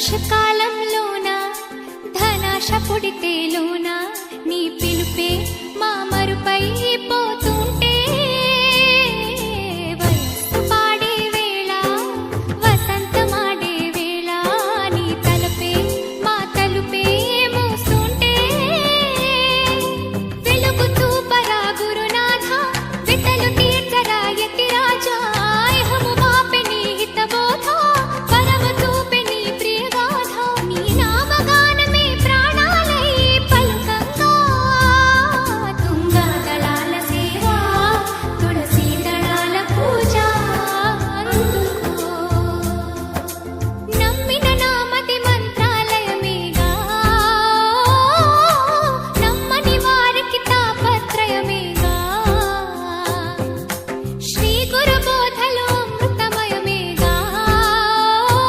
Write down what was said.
వర్షకాలంలోన? ధనాశ పొడితేలోన నీ